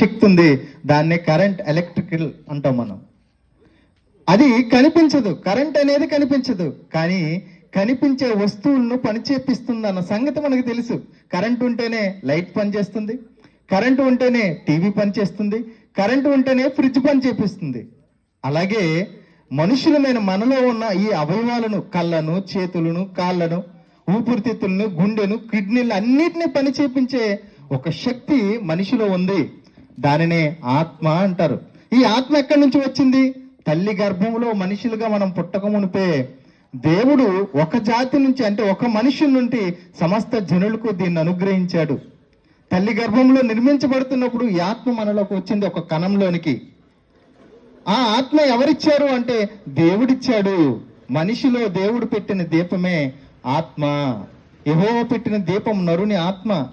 శక్తి ఉంది దాన్నే current electrical అంటాం మనం. అది కనిపించదు కరెంట్ అనేది కనిపించదు కానీ కనిపించే వస్తువులను పనిచేపిస్తుంది అన్న సంగతి మనకు తెలుసు. కరెంట్ ఉంటేనే లైట్ పనిచేస్తుంది కరెంటు ఉంటేనే టీవీ పనిచేస్తుంది కరెంటు ఉంటేనే ఫ్రిడ్జ్ పని చేపిస్తుంది. అలాగే మనుషులమైన మనలో ఉన్న ఈ అవయవాలను కళ్ళను చేతులను కాళ్ళను ఊపిరితిత్తులను గుండెను కిడ్నీలు అన్నిటినీ పనిచేపించే ఒక శక్తి మనిషిలో ఉంది. దానినే ఆత్మ అంటారు. ఈ ఆత్మ ఎక్కడి నుంచి వచ్చింది? తల్లి గర్భంలో మనుషులుగా మనం పుట్టక మునిపే దేవుడు ఒక జాతి నుంచి అంటే ఒక మనిషి నుండి సమస్త జనులకు దీన్ని అనుగ్రహించాడు. తల్లి గర్భంలో నిర్మించబడుతున్నప్పుడు ఈ ఆత్మ మనలోకి వచ్చింది ఒక కణంలోనికి. ఆ ఆత్మ ఎవరిచ్చారు అంటే దేవుడిచ్చాడు. మనిషిలో దేవుడు పెట్టిన దీపమే ఆత్మ. యహో పెట్టిన దీపం నరుని ఆత్మ.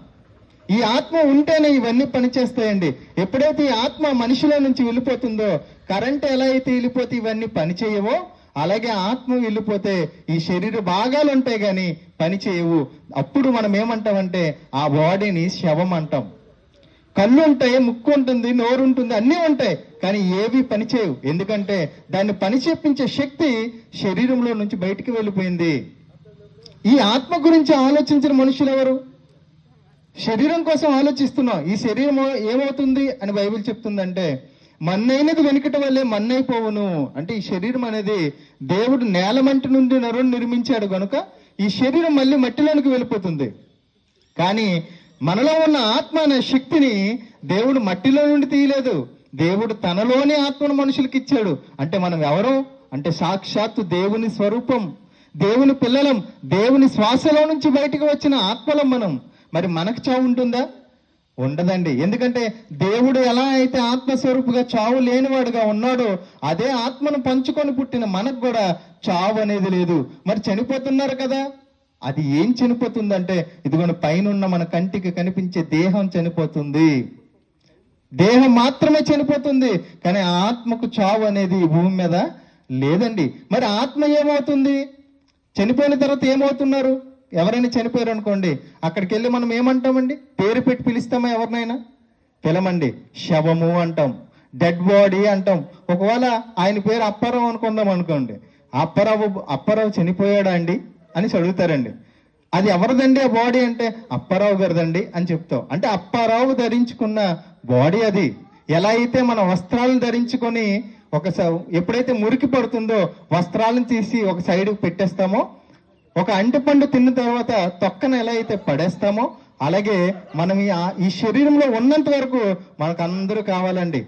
ఈ ఆత్మ ఉంటేనే ఇవన్నీ పనిచేస్తాయండి. ఎప్పుడైతే ఈ ఆత్మ మనిషిలో నుంచి వెళ్ళిపోతుందో కరెంట్ ఎలా అయితే వెళ్ళిపోతే ఇవన్నీ పని చేయవో అలాగే ఆత్మ వెళ్ళిపోతే ఈ శరీర భాగాలు ఉంటాయి కానీ పని చేయవు అప్పుడు మనం ఏమంటామంటే ఆ బాడీని శవం అంటాం. కళ్ళు ఉంటాయి ముక్కు ఉంటుంది నోరు ఉంటుంది అన్నీ ఉంటాయి కానీ ఏవి పనిచేయవు. ఎందుకంటే దాన్ని పని చేపించే శక్తి శరీరంలో నుంచి బయటికి వెళ్ళిపోయింది. ఈ ఆత్మ గురించి ఆలోచించిన మనుషులు ఎవరు? శరీరం కోసం ఆలోచిస్తున్నాం. ఈ శరీరం ఏమవుతుంది అని బైబిల్ చెప్తుందంటే మన్నైనది వెనుకట వల్లే మన్నైపోవును. అంటే ఈ శరీరం అనేది దేవుడు నేలమంటి నుండి నరుని నిర్మించాడు కనుక ఈ శరీరం మళ్ళీ మట్టిలోనికి వెళ్ళిపోతుంది. కానీ మనలో ఉన్న ఆత్మ అనే శక్తిని దేవుడు మట్టిలో నుండి తీయలేదు. దేవుడు తనలోనే ఆత్మను మనుషులకి ఇచ్చాడు. అంటే మనం ఎవరు? అంటే సాక్షాత్తు దేవుని స్వరూపం. దేవుని పిల్లలం. దేవుని శ్వాసలో నుంచి బయటకు వచ్చిన ఆత్మలం మనం. మరి మనకు చావు ఉంటుందా? ఉండదండి. ఎందుకంటే దేవుడు ఎలా అయితే ఆత్మస్వరూపుగా చావు లేనివాడుగా ఉన్నాడో అదే ఆత్మను పంచుకొని పుట్టిన మనకు కూడా చావు అనేది లేదు. మరి చనిపోతున్నారు కదా? అది ఏం చనిపోతుందంటే ఇదిగోని పైనున్న మన కంటికి కనిపించే దేహం చనిపోతుంది. దేహం మాత్రమే చనిపోతుంది కానీ ఆత్మకు చావు అనేది భూమి మీద లేదండి. మరి ఆత్మ ఏమవుతుంది? చనిపోయిన తర్వాత ఏమవుతున్నారు? ఎవరైనా చనిపోయారు అనుకోండి అక్కడికి వెళ్ళి మనం ఏమంటామండి? పేరు పెట్టి పిలుస్తామా ఎవరినైనా? పిలమండి. శవము అంటాం. డెడ్ బాడీ అంటాం. ఒకవేళ ఆయన పేరు అప్పారావు అనుకుందాం అనుకోండి. అప్పారావు అప్పారావు చనిపోయాడా అండి? అని అడుగుతారండి అది ఎవరిదండి ఆ బాడీ అంటే? అప్పారావు గారిదండి అని చెప్తాం. అంటే అప్పారావు ధరించుకున్న బాడీ అది. ఎలా అయితే మన వస్త్రాలను ధరించుకొని ఒక ఎప్పుడైతే మురికి పడుతుందో వస్త్రాలను తీసి ఒక సైడ్కి పెట్టేస్తామో ఒక అంటిపండు తిన్న తర్వాత తొక్కన ఎలా అయితే పడేస్తామో అలాగే మనం ఆ- ఈ శరీరంలో ఉన్నంత వరకు మనకు అందరూ కావాలండి.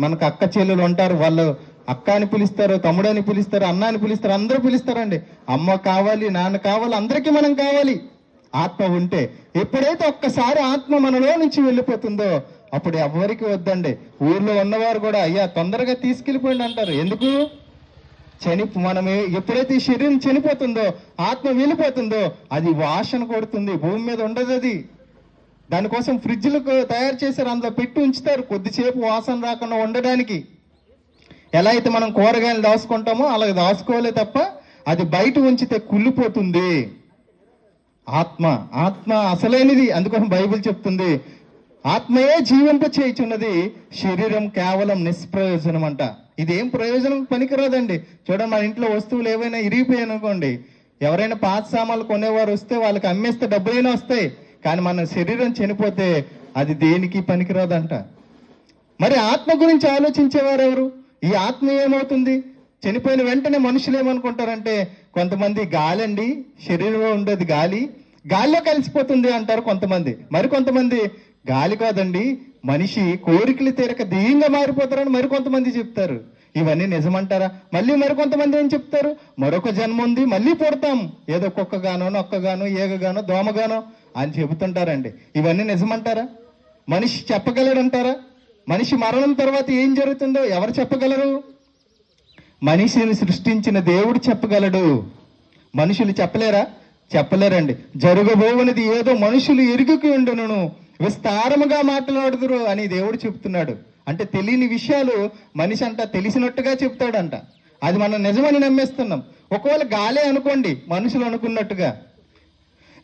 మనకు అక్క చెల్లెలు ఉంటారు వాళ్ళు అక్క అని పిలుస్తారు తమ్ముడు అని పిలుస్తారు అన్న అని పిలుస్తారు అందరూ పిలుస్తారండి. అమ్మ కావాలి నాన్న కావాలి అందరికీ మనం కావాలి. ఆత్మ ఉంటే ఎప్పుడైతే ఒక్కసారి ఆత్మ మనలో నుంచి వెళ్ళిపోతుందో అప్పుడు ఎవరికి వద్దండి? ఊర్లో ఉన్నవారు కూడా అయ్యా తొందరగా తీసుకెళ్ళిపోయింది అంటారు. ఎందుకు? చని మనం ఎప్పుడైతే శరీరం చనిపోతుందో ఆత్మ వెళ్ళిపోతుందో అది వాసన కొడుతుంది భూమి మీద ఉండదు అది. దానికోసం ఫ్రిడ్జ్లు తయారు చేశారు అందులో పెట్టి ఉంచుతారు కొద్దిసేపు వాసన రాకుండా ఉండడానికి. ఎలా అయితే మనం కూరగాయలు దాచుకుంటామో అలాగే దాచుకోలే తప్ప అది బయట ఉంచితే కుళ్ళిపోతుంది. ఆత్మ ఆత్మ అసలైనది అందుకోసం బైబిల్ చెప్తుంది ఆత్మయే జీవింప చేయుచున్నది శరీరం కేవలం నిష్ప్రయోజనం అంట ఇదేం ప్రయోజనం పనికిరాదండి. చూడండి మన ఇంట్లో వస్తువులు ఏవైనా ఇరిగిపోయాయి అనుకోండి. ఎవరైనా పాత సామాన్లు కొనేవారు వస్తే వాళ్ళకి అమ్మేస్తే డబ్బులైనా వస్తాయి. కానీ మన శరీరం చనిపోతే అది దేనికి పనికిరాదంట? మరి ఆత్మ గురించి ఆలోచించేవారు ఎవరు? ఈ ఆత్మ ఏమవుతుంది? చనిపోయిన వెంటనే మనుషులు ఏమనుకుంటారంటే కొంతమంది గాలి అండి శరీరంలో ఉండేది గాలి. గాలిలో కలిసిపోతుంది అంటారు కొంతమంది. మరి కొంతమంది గాలి కాదండి మనిషి కోరికలు తీరక దెయ్యంగా మారిపోతారని మరి కొంతమంది చెప్తారు. ఇవన్నీ నిజమంటారా? మళ్ళీ మరి కొంతమంది ఏం చెప్తారు? మరొక జన్మ ఉంది మళ్ళీ పుడతాం. ఏదో కుక్కగానో నొక్కగానో ఏగగానో దోమగానో అని చెబుతుంటారండి. ఇవన్నీ నిజమంటారా? మనిషి చెప్పగలడంటారా? మనిషి మరణం తర్వాత ఏం జరుగుతుందో ఎవరు చెప్పగలరు? మనిషిని సృష్టించిన దేవుడు చెప్పగలడు. మనుషులు చెప్పలేరా? చెప్పలేరండి. జరగబోవనిది ఏదో మనుషులు ఎరుగుకి ఉండును విస్తారముగా మాట్లాడుదురు అని దేవుడు చెప్తున్నాడు. అంటే తెలియని విషయాలు మనిషి అంట తెలిసినట్టుగా చెప్తాడంట. అది మనం నిజమని నమ్మేస్తున్నాం. ఒకవేళ గాలే అనుకోండి మనుషులు అనుకున్నట్టుగా.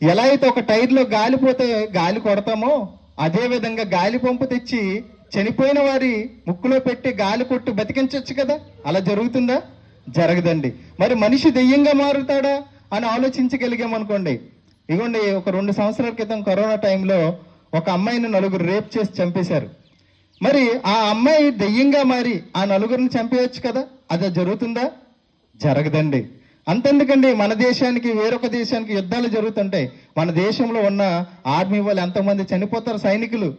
ఎలా అయితే ఒక టైర్లో గాలి పోతే గాలి కొడతామో అదేవిధంగా గాలి పంపు తెచ్చి చనిపోయిన వారి ముక్కులో పెట్టి గాలి కొట్టి బతికించవచ్చు కదా? అలా జరుగుతుందా? జరగదండి. మరి మనిషి దెయ్యంగా మారుతాడా అని ఆలోచించగలిగామనుకోండి. ఇగోండి ఒక రెండు సంవత్సరాల క్రితం కరోనా టైంలో ఒక అమ్మాయిని నలుగురు రేప్ చేసి చంపేశారు. మరి ఆ అమ్మాయి దెయ్యంగా మారి ఆ నలుగురిని చంపేయచ్చు కదా? అది జరుగుతుందా? జరగదండి. అంతెందుకండి మన దేశానికి వేరొక దేశానికి యుద్ధాలు జరుగుతుంటాయి. మన దేశంలో ఉన్న ఆర్మీ వాళ్ళు ఎంతమంది చనిపోతారు సైనికులు.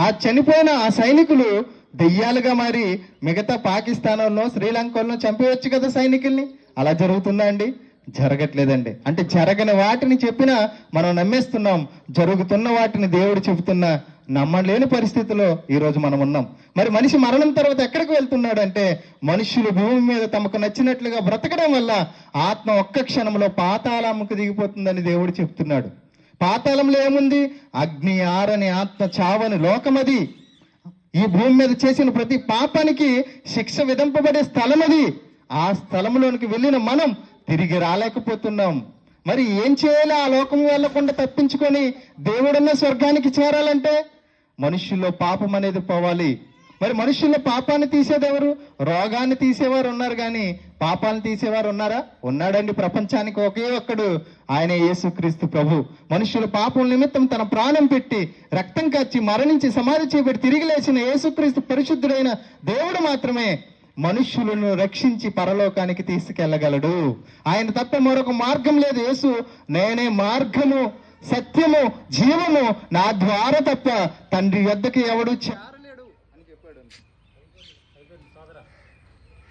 ఆ చనిపోయిన ఆ సైనికులు దెయ్యాలుగా మారి మిగతా పాకిస్తాన్లో శ్రీలంకలో చంపేయచ్చు కదా సైనికుల్ని? అలా జరుగుతుందా అండి? జరగట్లేదండి. అంటే జరగని వాటిని చెప్పినా మనం నమ్మేస్తున్నాం. జరుగుతున్న వాటిని దేవుడు చెబుతున్నా నమ్మలేని పరిస్థితిలో ఈరోజు మనం ఉన్నాం. మరి మనిషి మరణం తర్వాత ఎక్కడికి వెళ్తున్నాడు అంటే మనుషులు భూమి మీద తమకు నచ్చినట్లుగా బ్రతకడం వల్ల ఆత్మ ఒక్క క్షణంలో పాతాళముకు దిగిపోతుందని దేవుడు చెప్తున్నాడు. పాతాళంలో ఏముంది? అగ్ని ఆరని ఆత్మ చావని లోకమది ఈ భూమి మీద చేసిన ప్రతి పాపానికి శిక్ష విధింపబడే స్థలం అది. ఆ స్థలంలోనికి వెళ్ళిన మనం తిరిగి రాలేకపోతున్నాం. మరి ఏం చేయాలి? ఆ లోకం వెళ్ళకుండా తప్పించుకొని దేవుడన్న స్వర్గానికి చేరాలంటే మనుషుల్లో పాపం అనేది పోవాలి. మరి మనుషుల్లో పాపాన్ని తీసేదెవరు రోగాన్ని తీసేవారు ఉన్నారు కానీ పాపాలను తీసేవారు ఉన్నారా? ఉన్నాడండి ప్రపంచానికి ఒకే ఒక్కడు ఆయన యేసుక్రీస్తు ప్రభు. మనుషుల పాపం నిమిత్తం తన ప్రాణం పెట్టి రక్తం కాచి మరణించి సమాధి చేపెట్టి తిరిగి లేచిన యేసుక్రీస్తు పరిశుద్ధుడైన దేవుడు మాత్రమే మనుష్యులను రక్షించి పరలోకానికి తీసుకెళ్ళగలడు ఆయన తప్ప మరొక మార్గం లేదు. యేసు నేనే మార్గము సత్యము జీవము నా ద్వారా తప్ప తండ్రి యొద్దకి ఎవడు చేర